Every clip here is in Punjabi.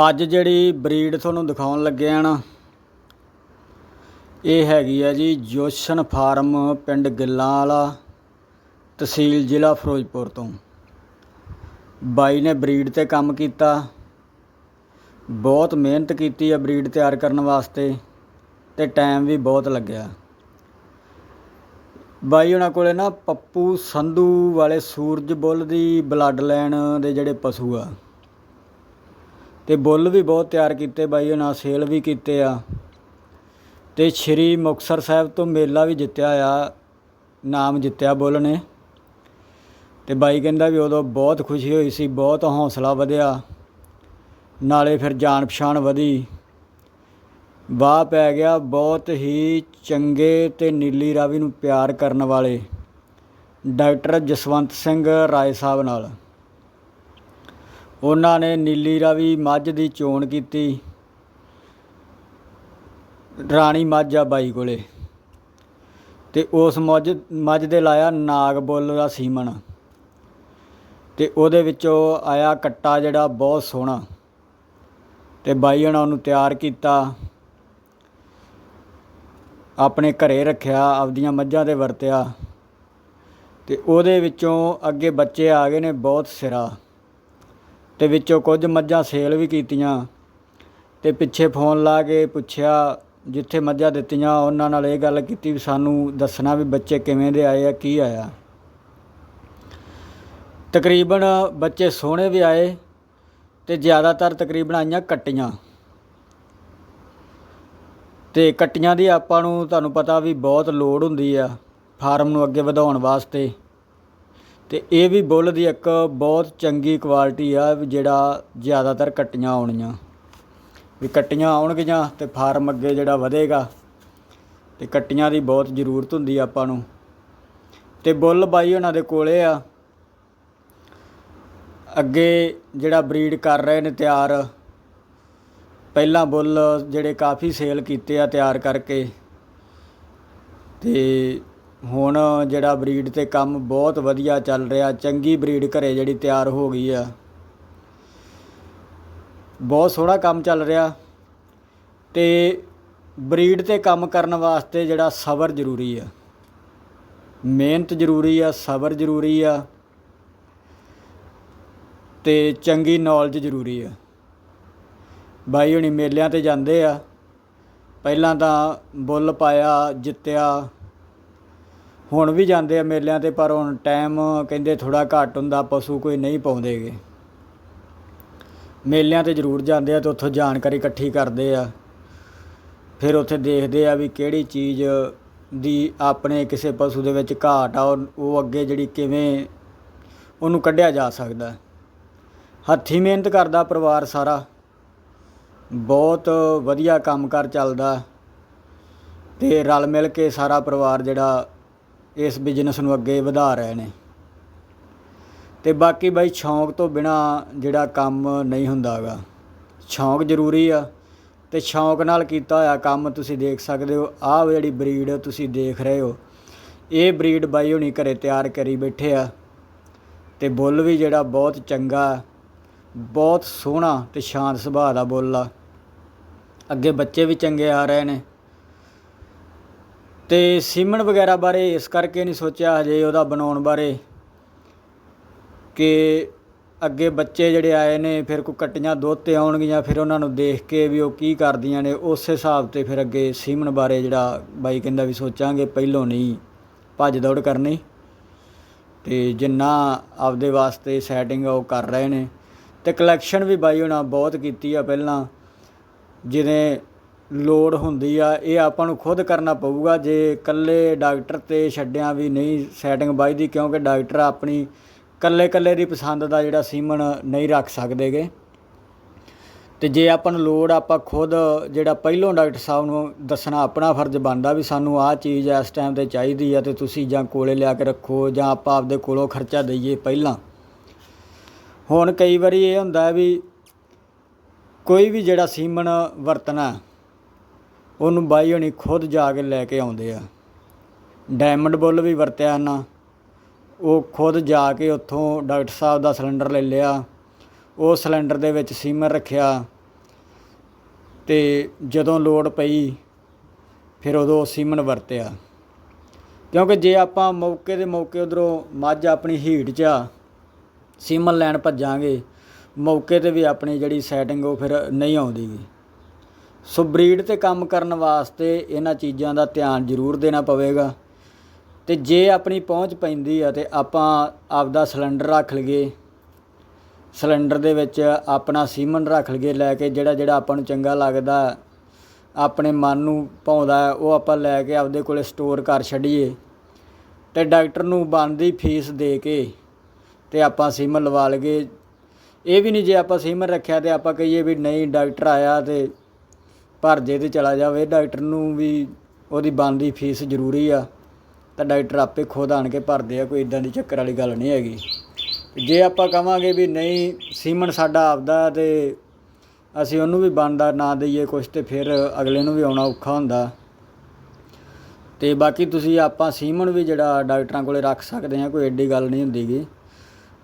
ਅੱਜ ਜਿਹੜੀ ਬਰੀਡ ਤੁਹਾਨੂੰ ਦਿਖਾਉਣ ਲੱਗੇ ਆ ਨਾ, ਇਹ ਹੈਗੀ ਆ ਜੀ ਜੋਸ਼ਨ ਫਾਰਮ ਪਿੰਡ ਗਿੱਲਾਂ ਵਾਲਾ, ਤਹਿਸੀਲ ਜ਼ਿਲ੍ਹਾ ਫਿਰੋਜ਼ਪੁਰ ਤੋਂ। ਬਾਈ ਨੇ ਬਰੀਡ ਤੇ ਕੰਮ ਕੀਤਾ, ਬਹੁਤ ਮਿਹਨਤ ਕੀਤੀ ਆ ਬਰੀਡ ਤਿਆਰ ਕਰਨ ਵਾਸਤੇ ਤੇ ਟਾਈਮ ਵੀ ਬਹੁਤ ਲੱਗਿਆ। ਬਾਈ ਉਹਨਾਂ ਕੋਲੇ ਨਾ ਪੱਪੂ ਸੰਧੂ ਵਾਲੇ ਸੂਰਜ ਬੁੱਲ ਦੀ ਬਲੱਡ ਲਾਈਨ ਦੇ ਜਿਹੜੇ ਪਸ਼ੂ ਆ ਤੇ ਬੁੱਲ ਵੀ ਬਹੁਤ ਤਿਆਰ ਕੀਤੇ ਬਾਈ, ਉਹਨਾਂ ਸੇਲ ਵੀ ਕੀਤੇ ਆ। ਤੇ ਸ਼੍ਰੀ ਮੁਕਤਸਰ ਸਾਹਿਬ ਤੋਂ ਮੇਲਾ ਵੀ ਜਿੱਤਿਆ ਆ, ਨਾਮ ਜਿੱਤਿਆ ਬੁੱਲ ਨੇ। ਤੇ ਬਾਈ ਕਹਿੰਦਾ ਵੀ ਉਦੋਂ ਬਹੁਤ ਖੁਸ਼ੀ ਹੋਈ ਸੀ, ਬਹੁਤ ਹੌਸਲਾ ਵਧਿਆ। ਨਾਲੇ ਫਿਰ ਜਾਣ ਪਛਾਣ ਵਧੀ। ਵਾਹ ਪੈ ਗਿਆ ਬਹੁਤ ਹੀ ਚੰਗੇ ਤੇ ਨੀਲੀ ਰਾਵੀ ਨੂੰ ਪਿਆਰ ਕਰਨ ਵਾਲੇ ਡਾਕਟਰ ਜਸਵੰਤ ਸਿੰਘ ਰਾਏ ਸਾਹਿਬ ਨਾਲ। ਉਹਨਾਂ ਨੇ ਨੀਲੀ ਰਾਵੀ ਮੱਝ ਦੀ ਚੋਣ ਕੀਤੀ। ਰਾਣੀ ਮੱਝ ਆ ਬਾਈ ਕੋਲੇ। ਤੇ ਉਸ ਮੱਝ ਮੱਝ ਦੇ ਲਾਇਆ ਨਾਗ ਬੁੱਲ ਦਾ ਸੀਮਨ ਤੇ ਉਹਦੇ ਵਿੱਚੋਂ ਆਇਆ ਕੱਟਾ ਜਿਹੜਾ ਬਹੁਤ ਸੋਹਣਾ। ਤੇ ਬਾਈ ਉਹਨਾਂ ਉਹਨੂੰ ਤਿਆਰ ਕੀਤਾ। ਆਪਣੇ ਘਰੇ ਰੱਖਿਆ, ਆਪਦੀਆਂ ਮੱਝਾਂ ਤੇ ਵਰਤਿਆ। ਤੇ ਉਹਦੇ ਵਿੱਚੋਂ ਅੱਗੇ ਬੱਚੇ ਆ ਗਏ ਨੇ ਬਹੁਤ ਸਿਰਾ। ਤੇ ਵਿੱਚੋਂ ਕੁਝ ਮੱਝਾਂ ਸੇਲ ਵੀ ਕੀਤੀਆਂ ਤੇ ਪਿੱਛੇ ਫੋਨ ਲਾ ਕੇ ਪੁੱਛਿਆ ਜਿੱਥੇ ਮੱਝਾਂ ਦਿੱਤੀਆਂ, ਉਹਨਾਂ ਨਾਲ ਇਹ ਗੱਲ ਕੀਤੀ ਵੀ ਸਾਨੂੰ ਦੱਸਣਾ ਵੀ ਬੱਚੇ ਕਿਵੇਂ ਦੇ ਆਏ ਆ, ਕੀ ਆਇਆ। ਤਕਰੀਬਨ ਬੱਚੇ ਸੋਹਣੇ ਵੀ ਆਏ ਤੇ ਜ਼ਿਆਦਾਤਰ ਤਕਰੀਬਨ ਆਈਆਂ ਕੱਟੀਆਂ। ਤੇ ਕੱਟੀਆਂ ਦੀ ਆਪਾਂ ਨੂੰ ਤੁਹਾਨੂੰ ਪਤਾ ਵੀ ਬਹੁਤ ਲੋੜ ਹੁੰਦੀ ਆ ਫਾਰਮ ਨੂੰ ਅੱਗੇ ਵਧਾਉਣ ਵਾਸਤੇ। ਅਤੇ ਇਹ ਵੀ ਬੁੱਲ ਦੀ ਇੱਕ ਬਹੁਤ ਚੰਗੀ ਕੁਆਲਿਟੀ ਆ ਵੀ ਜਿਹੜਾ ਜ਼ਿਆਦਾਤਰ ਕੱਟੀਆਂ ਆਉਣੀਆਂ। ਵੀ ਕੱਟੀਆਂ ਆਉਣਗੀਆਂ ਅਤੇ ਫਾਰਮ ਅੱਗੇ ਜਿਹੜਾ ਵਧੇਗਾ ਅਤੇ ਕੱਟੀਆਂ ਦੀ ਬਹੁਤ ਜ਼ਰੂਰਤ ਹੁੰਦੀ ਆਪਾਂ ਨੂੰ। ਅਤੇ ਬੁੱਲ ਬਾਈ ਉਹਨਾਂ ਦੇ ਕੋਲੇ ਆ। ਅੱਗੇ ਜਿਹੜਾ ਬਰੀਡ ਕਰ ਰਹੇ ਨੇ ਤਿਆਰ, ਪਹਿਲਾਂ ਬੁੱਲ ਜਿਹੜੇ ਕਾਫੀ ਸੇਲ ਕੀਤੇ ਆ ਤਿਆਰ ਕਰਕੇ। ਤੇ ਹੁਣ ਜਿਹੜਾ ਬਰੀਡ ਤੇ ਕੰਮ ਬਹੁਤ ਵਧੀਆ ਚੱਲ ਰਿਹਾ, ਚੰਗੀ ਬਰੀਡ ਘਰੇ ਜਿਹੜੀ ਤਿਆਰ ਹੋ ਗਈ ਆ। ਬਹੁਤ ਸੋਹਣਾ ਕੰਮ ਚੱਲ ਰਿਹਾ ਤੇ ਬਰੀਡ ਤੇ ਕੰਮ ਕਰਨ ਵਾਸਤੇ ਜਿਹੜਾ ਸਬਰ ਜ਼ਰੂਰੀ ਆ। ਮਿਹਨਤ ਜ਼ਰੂਰੀ ਆ, ਸਬਰ ਜ਼ਰੂਰੀ ਆ ਤੇ ਚੰਗੀ ਨੌਲੇਜ ਜ਼ਰੂਰੀ ਆ। ਬਾਈ ਹੁਣੀ ਮੇਲਿਆਂ ਤੇ ਜਾਂਦੇ ਆ। ਪਹਿਲਾਂ ਤਾਂ ਬੁੱਲ ਪਾਇਆ, ਜਿੱਤਿਆ। ਹੁਣ ਵੀ ਜਾਂਦੇ ਆ ਮੇਲਿਆਂ ਤੇ, ਪਰ ਹੁਣ ਟਾਈਮ ਕਹਿੰਦੇ ਥੋੜਾ ਘੱਟ ਹੁੰਦਾ, ਪਸ਼ੂ ਕੋਈ ਨਹੀਂ ਪਾਉਂਦੇਗੇ। ਮੇਲਿਆਂ ਤੇ ਜ਼ਰੂਰ ਜਾਂਦੇ ਆ ਤੇ ਉੱਥੋਂ ਜਾਣਕਾਰੀ ਇਕੱਠੀ ਕਰਦੇ ਆ। ਫਿਰ ਉੱਥੇ ਦੇਖਦੇ ਆ ਵੀ ਕਿਹੜੀ ਚੀਜ਼ ਦੀ ਆਪਣੇ ਕਿਸੇ ਪਸ਼ੂ ਦੇ ਵਿੱਚ ਘਾਟ ਆ, ਉਹ- ਉਹ ਅੱਗੇ ਜਿਹੜੀ ਕਿਵੇਂ ਉਹਨੂੰ ਕੱਢਿਆ ਜਾ ਸਕਦਾ। ਹੱਥੀਂ ਮਿਹਨਤ ਕਰਦਾ ਪਰਿਵਾਰ ਸਾਰਾ। ਬਹੁਤ ਵਧੀਆ ਕੰਮਕਾਰ ਚੱਲਦਾ। ਤੇ ਰਲ ਮਿਲ ਕੇ ਸਾਰਾ ਪਰਿਵਾਰ ਜਿਹੜਾ ਇਸ ਬਿਜ਼ਨਸ ਨੂੰ ਅੱਗੇ ਵਧਾ ਰਹੇ ਨੇ। ਤੇ ਬਾਕੀ ਬਾਈ ਸ਼ੌਂਕ ਤੋਂ ਬਿਨਾ ਜਿਹੜਾ ਕੰਮ ਨਹੀਂ ਹੁੰਦਾਗਾ ਸ਼ੌਂਕ ਜ਼ਰੂਰੀ ਆ ਤੇ ਸ਼ੌਂਕ ਨਾਲ ਕੀਤਾ ਹੋਇਆ ਕੰਮ ਤੁਸੀਂ ਦੇਖ ਸਕਦੇ ਹੋ। ਆਹ ਜਿਹੜੀ ਬਰੀਡ ਤੁਸੀਂ ਦੇਖ ਰਹੇ ਹੋ, ਇਹ ਬਰੀਡ ਬਾਈ ਹੁਣੀ ਘਰੇ ਤਿਆਰ ਕਰੀ ਬੈਠੇ ਆ। ਤੇ ਬੁੱਲ ਵੀ ਜਿਹੜਾ ਬਹੁਤ ਚੰਗਾ, ਬਹੁਤ ਸੋਹਣਾ ਤੇ ਸ਼ਾਂਤ ਸੁਭਾਅ ਦਾ ਬੁੱਲ ਆ। ਅੱਗੇ ਬੱਚੇ ਵੀ ਚੰਗੇ ਆ ਰਹੇ ਨੇ। ਤੇ ਸੀਮਨ ਵਗੈਰਾ ਬਾਰੇ ਇਸ ਕਰਕੇ ਨਹੀਂ ਸੋਚਿਆ ਹਜੇ ਉਹਦਾ ਬਣਾਉਣ ਬਾਰੇ ਕਿ ਅੱਗੇ ਬੱਚੇ ਜਿਹੜੇ ਆਏ ਨੇ ਫਿਰ ਕੋਈ ਕੱਟੀਆਂ ਦੁੱਧ ਤੇ ਆਉਣਗੀਆਂ, ਫਿਰ ਉਹਨਾਂ ਨੂੰ ਦੇਖ ਕੇ ਵੀ ਉਹ ਕੀ ਕਰਦੀਆਂ ਨੇ, ਉਸੇ ਹਿਸਾਬ ਤੇ ਫਿਰ ਅੱਗੇ ਸੀਮਨ ਬਾਰੇ ਜਿਹੜਾ ਬਾਈ ਕਹਿੰਦਾ ਵੀ ਸੋਚਾਂਗੇ ਪਹਿਲੋਂ ਨਹੀਂ ਭੱਜ ਦੌੜ ਕਰਨੀ। ਤੇ ਜਿੰਨਾ ਆਪਦੇ ਵਾਸਤੇ ਸੈਟਿੰਗ ਉਹ ਕਰ ਰਹੇ ਨੇ। ਤੇ ਕਲੈਕਸ਼ਨ ਵੀ ਬਾਈ ਉਹਨਾਂ ਬਹੁਤ ਕੀਤੀ ਆ ਪਹਿਲਾਂ, ਜਿਵੇਂ ਲੋੜ ਹੁੰਦੀ ਆ, ਇਹ ਆਪਾਂ ਨੂੰ ਖੁਦ ਕਰਨਾ ਪਊਗਾ। ਜੇ ਇਕੱਲੇ ਡਾਕਟਰ ਤੇ ਛੱਡਿਆਂ ਵੀ ਨਹੀਂ ਸੈਟਿੰਗ ਬਾਈਦੀ ਕਿਉਂਕਿ ਡਾਕਟਰ ਆਪਣੀ ਇਕੱਲੇ ਇਕੱਲੇ ਦੀ ਪਸੰਦ ਦਾ ਜਿਹੜਾ ਸੀਮਨ ਨਹੀਂ ਰੱਖ ਸਕਦੇਗੇ। ਤੇ ਜੇ ਆਪਾਂ ਨੂੰ ਲੋੜ, ਆਪਾਂ ਖੁਦ ਜਿਹੜਾ ਪਹਿਲੋਂ ਡਾਕਟਰ ਸਾਹਿਬ ਨੂੰ ਦੱਸਣਾ, ਆਪਣਾ ਫਰਜ਼ ਬਣਦਾ ਵੀ ਸਾਨੂੰ ਆਹ ਚੀਜ਼ ਇਸ ਟਾਈਮ ਤੇ ਚਾਹੀਦੀ ਆ ਤੇ ਤੁਸੀਂ ਜਾਂ ਕੋਲੇ ਲਿਆ ਕੇ ਰੱਖੋ ਜਾਂ ਆਪਾਂ ਆਪਦੇ ਕੋਲੋਂ ਖਰਚਾ ਦਈਏ ਪਹਿਲਾਂ। ਹੁਣ ਕਈ ਵਾਰੀ ਇਹ ਹੁੰਦਾ ਵੀ ਕੋਈ ਵੀ ਜਿਹੜਾ ਸੀਮਨ ਵਰਤਣਾ ਉਹਨੂੰ ਬਾਈ ਹੋਣੀ ਖੁਦ ਜਾ ਕੇ ਲੈ ਕੇ ਆਉਂਦੇ ਆ। ਡਾਇਮੰਡ ਬੁੱਲ ਵੀ ਵਰਤਿਆ ਨਾ ਉਹ ਖੁਦ ਜਾ ਕੇ ਉੱਥੋਂ ਡਾਕਟਰ ਸਾਹਿਬ ਦਾ ਸਿਲੰਡਰ ਲੈ ਲਿਆ। ਉਹ ਸਿਲੰਡਰ ਦੇ ਵਿੱਚ ਸੀਮਨ ਰੱਖਿਆ। ਤੇ ਜਦੋਂ ਲੋੜ ਪਈ, ਫਿਰ ਉਦੋਂ ਸੀਮਨ ਵਰਤਿਆ। ਕਿਉਂਕਿ ਜੇ ਆਪਾਂ ਮੌਕੇ ਦੇ ਮੌਕੇ ਉਧਰੋਂ ਮੱਝ ਆਪਣੀ ਹੀਟ 'ਚ ਆ, ਸੀਮਨ ਲੈਣ ਭੱਜਾਂਗੇ, ਮੌਕੇ ਤੇ ਵੀ ਆਪਣੀ ਜਿਹੜੀ ਸੈਟਿੰਗ ਉਹ ਫਿਰ ਨਹੀਂ ਆਉਂਦੀ। ਗੀ ਸੋ ਬਰੀਡ ਤੇ ਕੰਮ ਕਰਨ ਵਾਸਤੇ ਇਹਨਾਂ ਚੀਜ਼ਾਂ ਦਾ ਧਿਆਨ ਜ਼ਰੂਰ ਦੇਣਾ ਪਵੇਗਾ। ਤੇ ਜੇ ਆਪਣੀ ਪਹੁੰਚ ਪੈਂਦੀ ਆ ਤੇ ਆਪਾਂ ਆਪਦਾ ਸਿਲੰਡਰ ਰੱਖ ਲਈਏ। ਸਿਲੰਡਰ ਦੇ ਵਿੱਚ ਆਪਣਾ ਸੀਮਨ ਰੱਖ ਲਈਏ ਲੈ ਕੇ ਜਿਹੜਾ ਜਿਹੜਾ ਆਪਾਂ ਨੂੰ ਚੰਗਾ ਲੱਗਦਾ, ਆਪਣੇ ਮਨ ਨੂੰ ਭਾਉਂਦਾ, ਉਹ ਆਪਾਂ ਲੈ ਕੇ ਆਪਦੇ ਕੋਲੇ ਸਟੋਰ ਕਰ ਛੱਡੀਏ। ਤੇ ਡਾਕਟਰ ਨੂੰ ਬਣਦੀ ਫੀਸ ਦੇ ਕੇ ਤੇ ਆਪਾਂ ਸੀਮਨ ਲਵਾ ਲਈਏ। ਇਹ ਵੀ ਨਹੀਂ ਜੇ ਆਪਾਂ ਸੀਮਨ ਰੱਖਿਆ ਤੇ ਆਪਾਂ ਕਹੀਏ ਵੀ ਨਹੀਂ ਡਾਕਟਰ ਆਇਆ ਤੇ ਭਰ ਜੇ ਤੇ ਚਲਾ ਜਾਵੇ ਡਾਕਟਰ ਨੂੰ ਵੀ ਉਹਦੀ ਬਣਦੀ ਫੀਸ ਜ਼ਰੂਰੀ ਆ, ਤਾਂ ਡਾਕਟਰ ਆਪੇ ਖੁਦ ਆਣ ਕੇ ਭਰਦੇ ਆ, ਕੋਈ ਇਦਾਂ ਦੀ ਚੱਕਰ ਵਾਲੀ ਗੱਲ ਨਹੀਂ ਹੈਗੀ। ਜੇ ਆਪਾਂ ਕਵਾਂਗੇ ਵੀ ਨਹੀਂ, ਸੀਮਨ ਸਾਡਾ ਆਪਦਾ ਤੇ ਅਸੀਂ ਉਹਨੂੰ ਵੀ ਬਣਦਾ, ਨਾ ਦਈਏ ਕੁਛ ਤੇ ਫਿਰ ਅਗਲੇ ਨੂੰ ਵੀ ਆਉਣਾ ਔਖਾ ਹੁੰਦਾ। ਤੇ ਬਾਕੀ ਤੁਸੀਂ ਆਪਾਂ ਸੀਮਨ ਵੀ ਜਿਹੜਾ ਡਾਕਟਰਾਂ ਕੋਲੇ ਰੱਖ ਸਕਦੇ ਆ, ਕੋਈ ਐਡੀ ਗੱਲ ਨਹੀਂ ਹੁੰਦੀਗੀ।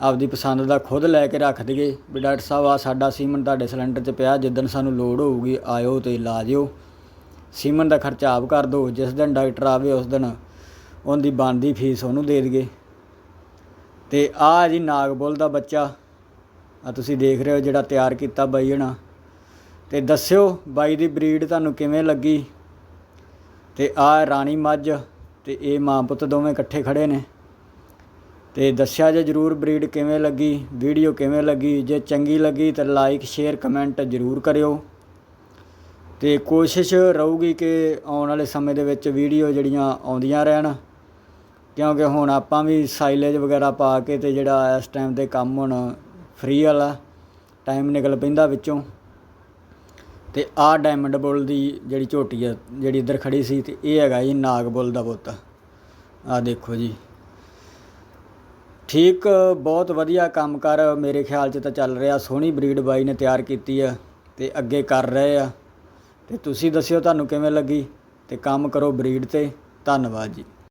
ਆਪਦੀ ਪਸੰਦ ਦਾ ਖੁਦ ਲੈ ਕੇ ਰੱਖ ਦਈਏ। ਵੀ ਡਾਕਟਰ ਸਾਹਿਬ ਆ ਸਾਡਾ ਸੀਮਨ ਤੁਹਾਡੇ ਸਿਲੰਡਰ 'ਚ ਪਿਆ, ਜਿੱਦਣ ਸਾਨੂੰ ਲੋੜ ਹੋਊਗੀ, ਆਇਓ ਤੇ ਲਾ ਜਿਓ। ਸੀਮਨ ਦਾ ਖਰਚਾ ਆਪ ਕਰ ਦਿਓ, ਜਿਸ ਦਿਨ ਡਾਕਟਰ ਆਵੇ, ਉਸ ਦਿਨ ਉਹਦੀ ਬਣਦੀ ਫੀਸ ਉਹਨੂੰ ਦੇ ਦਈਏ। ਤੇ ਆ ਜੀ ਨਾਗਬੁੱਲ ਦਾ ਬੱਚਾ ਆ ਤੁਸੀਂ ਦੇਖ ਰਹੇ ਹੋ ਜਿਹੜਾ ਤਿਆਰ ਕੀਤਾ ਬਾਈ ਹਣਾ। ਤੇ ਦੱਸਿਓ ਬਾਈ ਦੀ ਬਰੀਡ ਤੁਹਾਨੂੰ ਕਿਵੇਂ ਲੱਗੀ। ਤੇ ਆ ਰਾਣੀ ਮੱਝ ਤੇ ਇਹ ਮਾਂ ਪੁੱਤ ਦੋਵੇਂ ਇਕੱਠੇ ਖੜੇ ਨੇ। ਅਤੇ ਦੱਸਿਆ ਜੇ ਜਰੂਰ ਬਰੀਡ ਕਿਵੇਂ ਲੱਗੀ, ਵੀਡੀਓ ਕਿਵੇਂ ਲੱਗੀ, ਜੇ ਚੰਗੀ ਲੱਗੀ ਤਾਂ ਲਾਈਕ ਸ਼ੇਅਰ ਕਮੈਂਟ ਜਰੂਰ ਕਰਿਓ। ਅਤੇ ਕੋਸ਼ਿਸ਼ ਰਹੂਗੀ ਕਿ ਆਉਣ ਵਾਲੇ ਸਮੇਂ ਦੇ ਵਿੱਚ ਵੀਡੀਓ ਜਿਹੜੀਆਂ ਆਉਂਦੀਆਂ ਰਹਿਣ, ਕਿਉਂਕਿ ਹੁਣ ਆਪਾਂ ਵੀ ਸਾਈਲੇਜ ਵਗੈਰਾ ਪਾ ਕੇ ਤੇ ਜਿਹੜਾ ਇਸ ਟਾਈਮ ਤੇ ਕੰਮ ਹੁਣ ਫ੍ਰੀ ਵਾਲਾ ਟਾਈਮ ਨਿਕਲ ਪੈਂਦਾ ਵਿੱਚੋਂ। ਤੇ ਆਹ ਡਾਇਮੰਡ ਬੁੱਲ ਦੀ ਜਿਹੜੀ ਝੋਟੀ ਆ, ਜਿਹੜੀ ਇੱਧਰ ਖੜੀ ਸੀ ਤੇ ਇਹ ਹੈਗਾ ਜੀ ਨਾਗ ਬੁੱਲ ਦਾ ਪੁੱਤ ਆਹ ਦੇਖੋ ਜੀ। ਠੀਕ, ਬਹੁਤ ਵਧੀਆ ਕੰਮ ਕਰ, ਮੇਰੇ ਖਿਆਲ 'ਚ ਤਾਂ ਚੱਲ ਰਿਹਾ। ਸੋਹਣੀ ਬਰੀਡ ਬਾਈ ਨੇ ਤਿਆਰ ਕੀਤੀ ਆ ਅਤੇ ਅੱਗੇ ਕਰ ਰਹੇ ਆ। ਅਤੇ ਤੁਸੀਂ ਦੱਸਿਓ ਤੁਹਾਨੂੰ ਕਿਵੇਂ ਲੱਗੀ ਅਤੇ ਕੰਮ ਕਰੋ ਬਰੀਡ ਤੇ। ਧੰਨਵਾਦ ਜੀ।